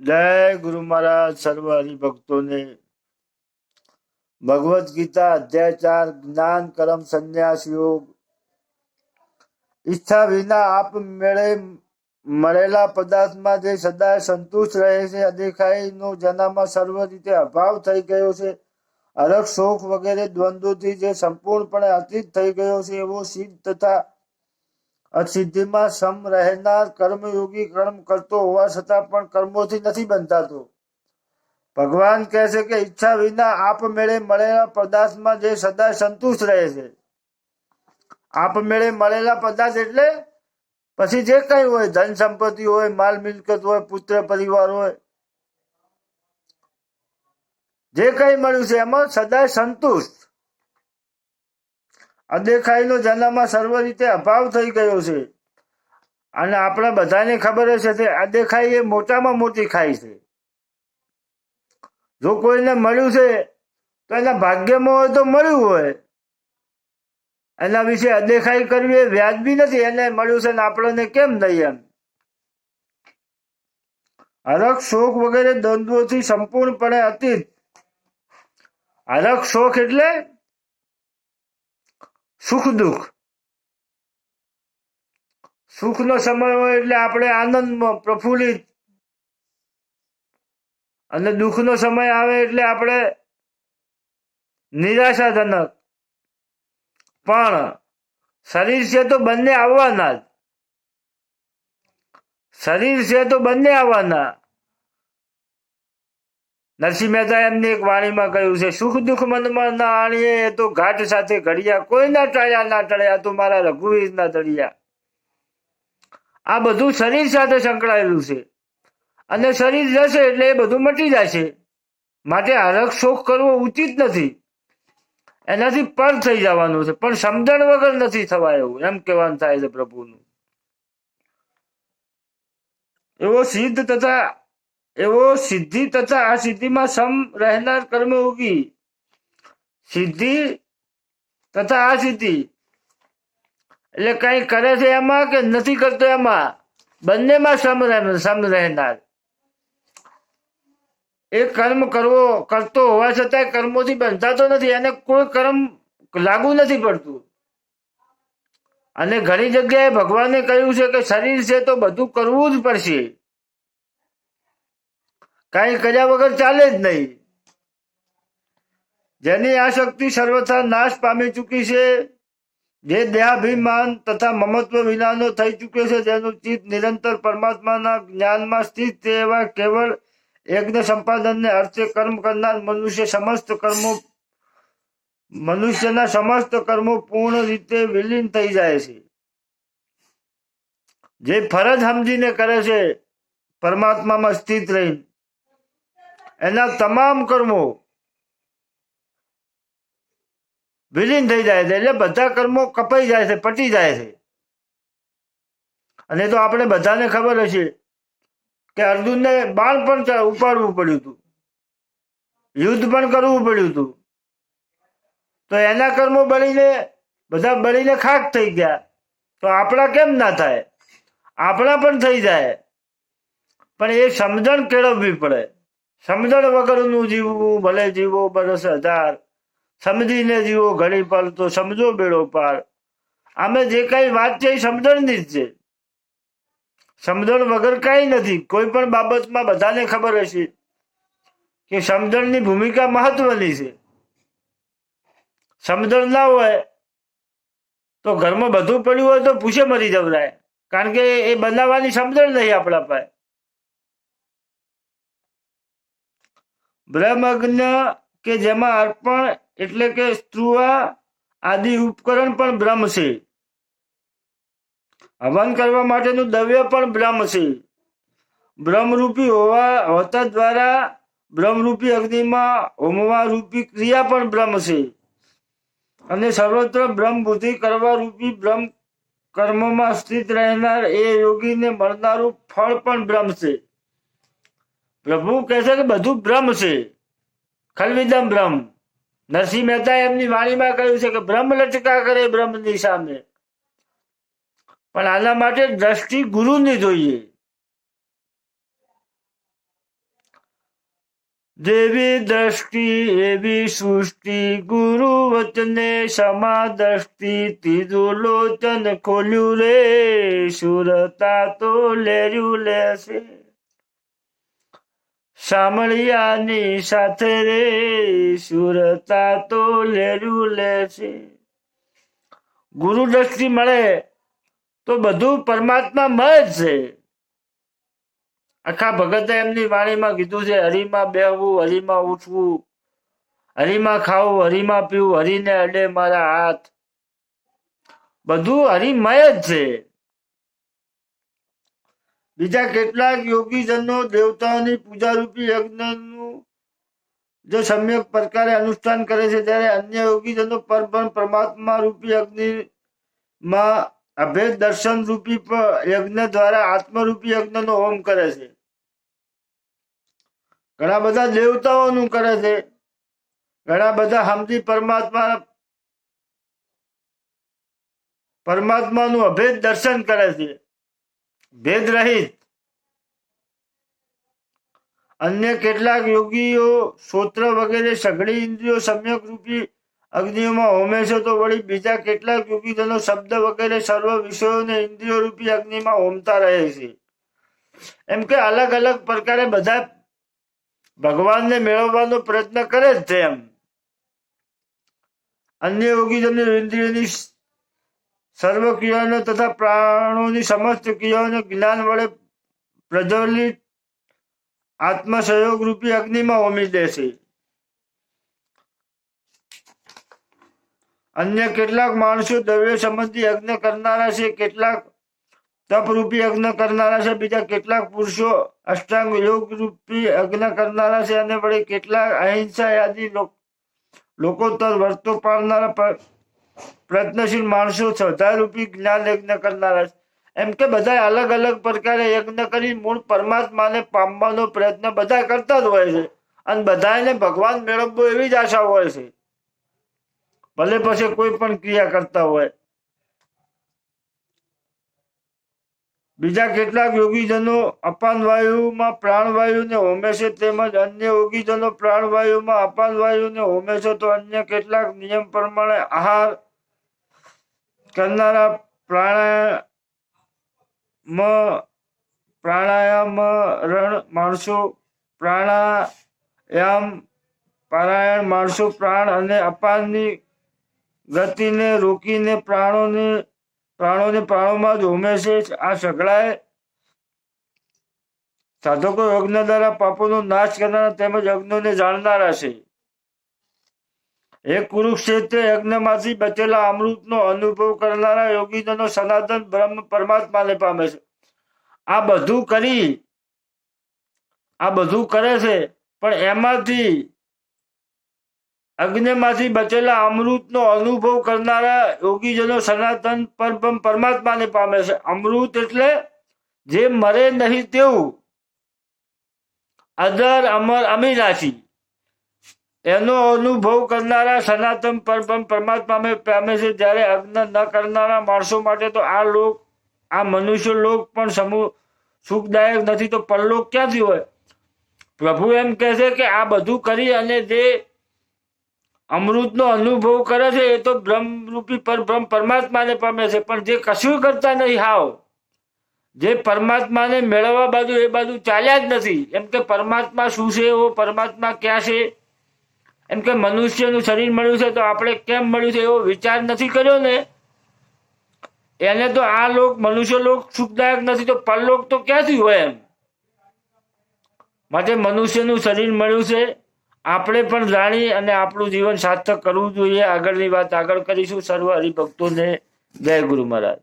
જય ગુરુ મહારાજ સર્વ હરિભક્તોને ભગવદ ગીતા અધ્યાય ચાર જ્ઞાન કર્મ સંન્યાસ યોગ ઈચ્છા વિના આપ મેળે મળેલા પદાર્થમાં જે સદાય સંતુષ્ટ રહે છે અદેખાઈનો જેનામાં સર્વ રીતે અભાવ થઈ ગયો છે હરખ શોખ વગેરે દ્વંદ્વોથી જે સંપૂર્ણપણે અતીત થઈ ગયો છે એવો સિદ્ધ તથા અસિદ્ધિમાં સમ રહેનાર કર્મયોગી કર્મ કરતો હોવા છતાં પણ કર્મોથી નથી બંધાતો ભગવાન કહે છે કે ઈચ્છા વિના આપમેળે મળેલા પદાર્થમાં જે સદા સંતુષ્ટ રહે છે. આપમેળે મળેલા પદાર્થ એટલે પછી જે કઈ હોય, ધન સંપત્તિ હોય, માલ મિલકત હોય, પુત્ર પરિવાર હોય, જે કઈ મળ્યું છે, એમાં સદાય સંતુષ્ટ. અદેખાઈનો જેનામાં સર્વ રીતે અભાવ થઈ ગયો છે. અને આપણા બધાને ખબર છે કે અદેખાઈ એ મોટામાં મોટી ખાઈ છે. જો કોઈને મળ્યું છે, તો એના ભાગ્યમાં હોય તો મળ્યું હોય. એના વિશે અદેખાઈ કરવી એ વ્યાજબી નથી, એને મળ્યું છે ને આપણને કેમ નહીં એમ? હરખ શોખ વગેરે દ્વંદ્વોથી સંપૂર્ણપણે અતીત. હરખ શોખ એટલે સુખ દુઃખ સુખનો સમય હોય એટલે આપણે આનંદમાં પ્રફુલ્લિત. અને દુઃખનો સમય આવે એટલે આપણે નિરાશાજનક. પણ શરીર છે તો બંને આવવાના જ. શરીર છે તો બંને આવવાના. નરસિંહ મહેતા એમની એક વાણીમાં કહ્યું છે, સુખ દુઃખ મનમાં ના આણીએ તો ઘાટ સાથે ઘડિયા. કોઈ ના ના ટળ્યા તો મારા રઘુવીર ના તળિયા આ બધું શરીર સાથે સંકળાયેલું છે. અને શરીર જશે એટલે એ બધું મટી જશે. માટે હરખ શોખ કરવો ઉચિત નથી. એનાથી પર થઈ જવાનું છે. પણ સમજણ વગર નથી થવા એવું. એમ કહેવાનું થાય છે પ્રભુનું. એવો સિદ્ધ તથા એવો સિદ્ધિ તથા આ સિદ્ધિમાં સમ રહેનાર કર્મયોગી સિદ્ધિ તથા આ સિદ્ધિ એટલે કઈ કરે છે એમાં કે નથી કરતો એમાં? બંનેમાં સમ રહે- સમ રહેનાર. એ કર્મ કરવો, કરતો હોવા છતાં કર્મોથી બંધાતો નથી, એને કોઈ કર્મ લાગુ નથી પડતું. અને ઘણી જગ્યાએ ભગવાને કહ્યું છે કે શરીર છે તો બધું કરવું જ પડશે. કઈ કર્યા વગર ચાલે જ નહીં. જેની આ શક્તિ સર્વથા નાશ પામી ચૂકી છે, જે દેહાભિમાન તથા મમત્વ વિનાનો થઈ ચૂક્યો છે, જેનું ચિત્ત નિરંતર પરમાત્માના જ્ઞાનમાં સ્થિત છે, એવા કેવળ યજ્ઞ સંપાદનને અર્થે કર્મ કરનાર મનુષ્ય સમસ્ત કર્મો, મનુષ્યના સમસ્ત કર્મો પૂર્ણ રીતે વિલીન થઈ જાય છે. જે ફરજ સમજીને કરે છે, પરમાત્મામાં સ્થિત રહી એના તમામ કર્મો વિલીન થઈ જાય છે. એટલે બધા કર્મો કપાઈ જાય છે, પટી જાય છે. અને તો આપણે બધાને ખબર હશે કે અર્જુનને બાણ પણ ઉપાડવું પડ્યું હતું. યુદ્ધ પણ કરવું પડ્યું હતું. તો એના કર્મો બળીને, બધા બળીને ખાક થઈ ગયા. તો આપણા કેમ ના થાય? આપણા પણ થઈ જાય. પણ એ સમજણ કેળવવી પડે. સમજણ વગરનું જીવવું ભલે જીવો બરસ હજાર સમજીને જીવો ઘડી પર તો સમજો બેડો પાર. આમે જે કઈ વાત છે એ સમજણની જ છે. સમજણ વગર કઈ નથી. કોઈ પણ બાબતમાં બધાને ખબર હશે કે સમજણની ભૂમિકા મહત્વની છે. સમજણ ના હોય તો ઘરમાં બધું પડ્યું હોય તો પૂછે મરી જવરાય. કારણ કે એ બનાવવાની સમજણ નહીં આપણા પાસે. બ્રહ્મજ્ઞ કે જેમાં અર્પણ એટલે કે સ્ત્રુવા આદિ ઉપકરણ પણ બ્રહ્મ છે. હવન કરવા માટેનું દ્રવ્ય પણ બ્રહ્મ છે. બ્રહ્મરૂપી હોવા, હોતા દ્વારા બ્રહ્મરૂપી અગ્નિમાં હોમવા રૂપી ક્રિયા પણ બ્રહ્મ છે. અને સર્વત્ર બ્રહ્મ બુદ્ધિ કરવા રૂપી બ્રહ્મ કર્મમાં સ્થિત રહેનાર એ યોગીને મળનારું ફળ પણ બ્રહ્મ છે. પ્રભુ કહે છે કે બધું બ્રહ્મ છે. ખલવિદમ બ્રહ્મ. નરસિંહ મહેતા એમની વાણીમાં કહ્યું છે કે બ્રહ્મ લટકા કરે બ્રહ્મની સામે. પણ આના માટે દ્રષ્ટિ ગુરુની જોઈએ. દેવી દ્રષ્ટિ એવી સૃષ્ટિ, ગુરુ વચને સમા દ્રષ્ટિ, ત્રીજું લોચન ખોલ્યું રે, સુરતા તો લેર્યું લેશે સામળિયાની સાથે રે, સુરતા તો લેરું લે છે. ગુરુ દ્રષ્ટિ મળે તો બધું પરમાત્મા જ છે. આખા ભગતે એમની વાણીમાં કીધું છે, હરિમાં બેહવું, હરીમાં ઉઠવું, હરિમાં ખાવું, હરિમાં પીવું, હરિને અડે મારા હાથ. બધું હરિમય જ છે. બીજા કેટલાક યોગીજનો દેવતાઓની પૂજારૂપી યજ્ઞનું જો સમ્યક પ્રકારે અનુષ્ઠાન કરે છે, ત્યારે અન્ય યોગીજનો પરબ્રહ્મ પરમાત્મા રૂપી અગ્નિમાં અભેદ દર્શન રૂપી યજ્ઞ દ્વારા આત્મરૂપી યજ્ઞનો હોમ કરે છે. ઘણા બધા દેવતાઓનું કરે છે. ઘણા બધા હમતી પરમાત્મા પરમાત્માનું અભેદ દર્શન કરે છે. ભેદ રહિત. અન્ય કેટલાક યોગીઓ શ્રોત્ર વગેરે સઘળી ઇન્દ્રિયો સમ્યક રૂપી અગ્નિઓમાં હોમે છે તો વળી બીજા કેટલાક યોગીજનો શબ્દ વગેરે સર્વ વિષયોને ઇન્દ્રિયો રૂપી અગ્નિમાં હોમતા રહે છે. એમ કે અલગ અલગ પ્રકારે બધા ભગવાનને મેળવવાનો પ્રયત્ન કરે જ છે એમ. અન્ય યોગીજનો ઇન્દ્રિયોની સર્વ ક્રિયાઓને તથા પ્રાણોની સમસ્ત ક્રિયાઓને જ્ઞાન વડે પ્રજ્વલિત આત્મસહયોગ રૂપી અગ્નિમાં હોમી દેશે અન્ય કેટલાક માણસો દ્રવ્ય સંબંધી યજ્ઞ કરનારા છે, કેટલાક તપરૂપી યજ્ઞ કરનારા છે, બીજા કેટલાક પુરુષો અષ્ટાંગ યોગ રૂપી યજ્ઞ કરનારા છે અને વળી કેટલાક અહિંસા આદિ લોક- તર વર્તો પાડનારા પ્રયત્નશીલ માણસો શ્રદ્ધા રૂપી જ્ઞાન યજ્ઞ કરનારા એમ કે બધા અલગ અલગ પ્રકારે યજ્ઞ કરી મૂળ પરમાત્માને પામવાનો પ્રયત્ન બધા કરતા જ હોય છે. અને બધાને ભગવાન મેળવવો એવી જ આશા હોય છે. ભલે પછી કોઈ પણ ક્રિયા કરતા હોય. બીજા કેટલાક યોગીજનો અપાનવાયુમાં પ્રાણવાયુને હોમે છે તેમજ અન્ય યોગીજનો પ્રાણવાયુમાં અપાનવાયુને હોમે છે તો અન્ય કેટલાક નિયમ પ્રમાણે આહાર કરનારા પ્રાણાયામ પ્રાણાયામ રણ માણસો, પ્રાણાયામ, પારાયણ માણસો, પ્રાણ અને અપાનની ગતિને રોકીને પ્રાણોને પ્રાણોને પ્રાણોમાં જ છે આ સઘળાએ સાધકો યજ્ઞ દ્વારા પાપોનો નાશ કરનારા તેમજ યજ્ઞોને જાણનારા છે. એ કુરુક્ષેત્ર યજ્ઞમાંથી બચેલા અમૃતનો અનુભવ કરનારા યોગીજનો સનાતન બ્રહ્મ પરમાત્માને પામે છે. આ બધું કરી, આ બધું કરે છે, પણ એમાંથી અગ્નિમાંથી બચેલા અમૃતનો અનુભવ કરનારા યોગીજનો સનાતન પરમ પરમાત્માને પામે છે. અમૃત એટલે જે મરે નહીં તેવું. અદર અમર, અમીનાશી. એનો અનુભવ કરનારા સનાતન પરબ્રહ્મ પરમાત્માને પામે છે. જ્યારે અગ્ન ન કરનારા માણસો માટે તો આ લોક, આ મનુષ્ય લોક પણ સમૂહ સુખદાયક નથી. તો પરલોક ક્યાંથી હોય? પ્રભુ એમ કહે છે કે આ બધું કરી અને જે અમૃતનો અનુભવ કરે છે એ તો બ્રહ્મરૂપી પરબ્રહ્મ પરમાત્માને પામે છે. પણ જે કશું કરતા નહીં, હાવ. જે પરમાત્માને મેળવવા બાજુ એ બાજુ ચાલ્યા જ નથી. એમ કે પરમાત્મા શું છે? એવો પરમાત્મા ક્યાં છે? એમ કે મનુષ્યનું શરીર મળ્યું છે તો આપણે કેમ મળ્યું છે એવો વિચાર નથી કર્યો ને? એને તો આ લોક મનુષ્ય લોક સુખદાયક નથી તો પરલોક તો ક્યાંથી હોય એમ? માટે મનુષ્યનું શરીર મળ્યું છે. આપણે પણ જાણી અને આપણું જીવન સાર્થક કરવું જોઈએ. આગળની વાત આગળ કરીશું. સર્વ હરિભક્તોને જય ગુરુ મહારાજ.